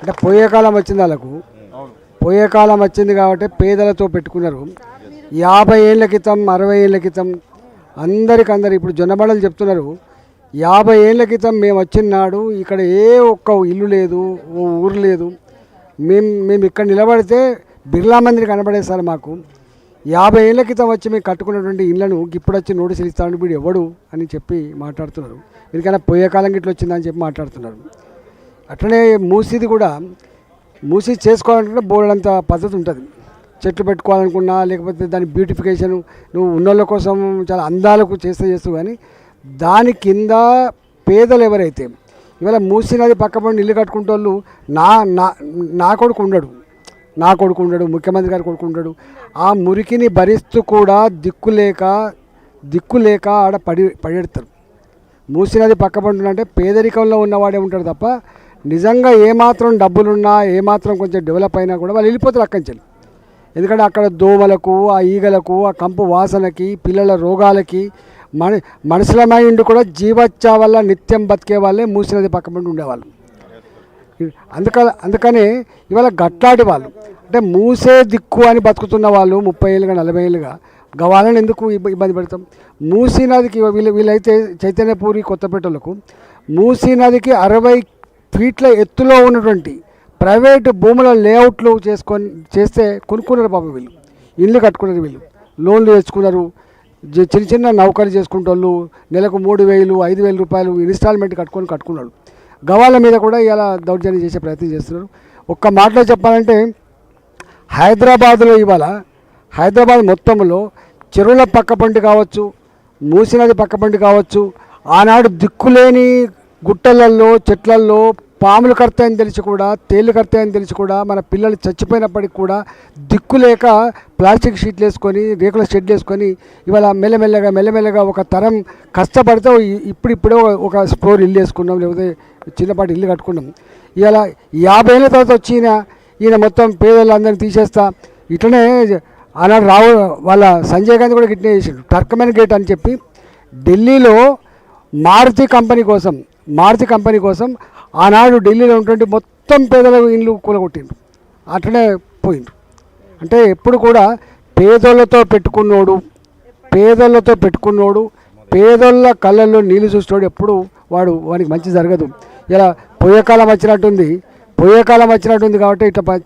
అంటే పోయే కాలం వచ్చింది వాళ్ళకు. పోయే కాలం వచ్చింది కాబట్టి పేదలతో పెట్టుకున్నారు. యాభై ఏళ్ళ క్రితం అరవై ఏళ్ళ క్రితం అందరికి అందరు ఇప్పుడు జొన్నబండలు చెప్తున్నారు. యాభై ఏళ్ళ క్రితం మేము వచ్చిన నాడు ఇక్కడ ఏ ఒక్క ఇల్లు లేదు ఓ ఊరు లేదు. మేము మేము ఇక్కడ నిలబడితే బిర్లా మందిరి కనబడేస్తారు మాకు. యాభై ఏళ్ళ క్రితం వచ్చి మేము కట్టుకున్నటువంటి ఇళ్ళను ఇప్పుడు వచ్చి నోటీసులు ఇస్తాడు వీడు ఎవడు అని చెప్పి మాట్లాడుతున్నారు. ఎందుకైనా పోయే కాలం గిట్ల వచ్చిందని చెప్పి మాట్లాడుతున్నారు. అట్లనే మూసిది కూడా మూసి చేసుకోవాలంటే బోల్డంత పద్ధతి ఉంటుంది. చెట్లు పెట్టుకోవాలనుకున్నా లేకపోతే దాని బ్యూటిఫికేషన్ నువ్వు ఉన్నోళ్ళ కోసం చాలా అందాలకు చేస్తే చేస్తూ కానీ దాని కింద పేదలు ఎవరైతే ఇవాళ మూసి నది పక్క పండి ఇల్లు కట్టుకుంటోళ్ళు నా నా నా కొడుకు ఉండడు. నా కొడుకు ఉండడు ముఖ్యమంత్రి గారి కొడుకు ఉండడు. ఆ మురికిని భరిస్తూ కూడా దిక్కు లేక దిక్కు లేక ఆడ పడి పడెడతారు. మూసినది పక్క పండున అంటే పేదరికంలో ఉన్నవాడే ఉంటాడు తప్ప నిజంగా ఏమాత్రం డబ్బులున్నా ఏమాత్రం కొంచెం డెవలప్ అయినా కూడా వాళ్ళు వెళ్ళిపోతారు అక్కడి నుంచి. ఎందుకంటే అక్కడ దోమలకు ఆ ఈగలకు ఆ కంపు వాసనకి పిల్లల రోగాలకి మన మనుషుల మైండ్ కూడా జీవచ్చా వల్ల నిత్యం బతికే వాళ్ళే మూసినది పక్క పండు ఉండేవాళ్ళు. అందుక అందుకనే ఇవాళ గట్లాడి వాళ్ళు అంటే మూసే దిక్కు అని బతుకుతున్న వాళ్ళు ముప్పై ఏళ్ళుగా నలభై ఏళ్ళుగా గవాలని ఎందుకు ఇబ్బంది పెడతాం? మూసీ నదికి వీళ్ళు వీళ్ళైతే చైతన్యపూరి కొత్తపేటలకు మూసీ నదికి అరవై ఫీట్ల ఎత్తులో ఉన్నటువంటి ప్రైవేటు భూముల లేఅవుట్లు చేసుకొని చేస్తే కొనుక్కున్నారు పాపం వీళ్ళు. ఇల్లు కట్టుకున్నారు వీళ్ళు. లోన్లు తెచ్చుకున్నారు. చిన్న చిన్న నౌకలు చేసుకుంటోళ్ళు నెలకు మూడు వేలు ఐదు వేల రూపాయలు ఇన్స్టాల్మెంట్ కట్టుకొని కట్టుకున్నాడు గవాళ్ళ మీద కూడా ఇలా దౌర్జన్యం చేసే ప్రయత్నం చేస్తున్నారు. ఒక్క మాటలో చెప్పాలంటే హైదరాబాదులో ఇవాళ హైదరాబాద్ మొత్తంలో చెరువుల పక్కపంటి కావచ్చు మూసినది పక్కపంటి కావచ్చు ఆనాడు దిక్కులేని గుట్టలల్లో చెట్లల్లో పాములు కడతాయని తెలిసి కూడా తేళ్ళు కడతాయని తెలిసి కూడా మన పిల్లలు చచ్చిపోయినప్పటికి కూడా దిక్కు లేక ప్లాస్టిక్ షీట్లు వేసుకొని రేకుల షెడ్లు వేసుకొని ఇవాళ మెల్లమెల్లగా మెల్లమెల్లగా ఒక తరం కష్టపడితే ఇప్పుడిప్పుడే ఒక- స్టోర్ ఇల్లు వేసుకున్నాం లేకపోతే చిన్నపాటి ఇల్లు కట్టుకున్నాం. ఇవాళ యాభై ఏళ్ళ తర్వాత వచ్చి ఈయన ఈయన మొత్తం పేదలందరినీ తీసేస్తా ఇట్లనే ఆనాడు రావు వాళ్ళ సంజయ్ గాంధీ కూడా గిట్నే చేసిండు. టర్కమెన్ గేట్ అని చెప్పి ఢిల్లీలో మారుతి కంపెనీ కోసం మారుతి కంపెనీ కోసం ఆనాడు ఢిల్లీలో ఉన్నటువంటి మొత్తం పేదల ఇల్లు కూలగొట్టిండు అట్లనే పోయిండు అంటే ఎప్పుడు కూడా పేదోళ్ళతో పెట్టుకున్నోడు పేదోళ్ళతో పెట్టుకున్నోడు పేదోళ్ళ కళ్ళల్లో నీళ్ళు చూసినోడు ఎప్పుడు వాడు వానికి మంచి జరగదు. ఇలా పోయే కాలం వచ్చినట్టుంది పోయే కాలం వచ్చినట్టుంది కాబట్టి ఇట్లా ప-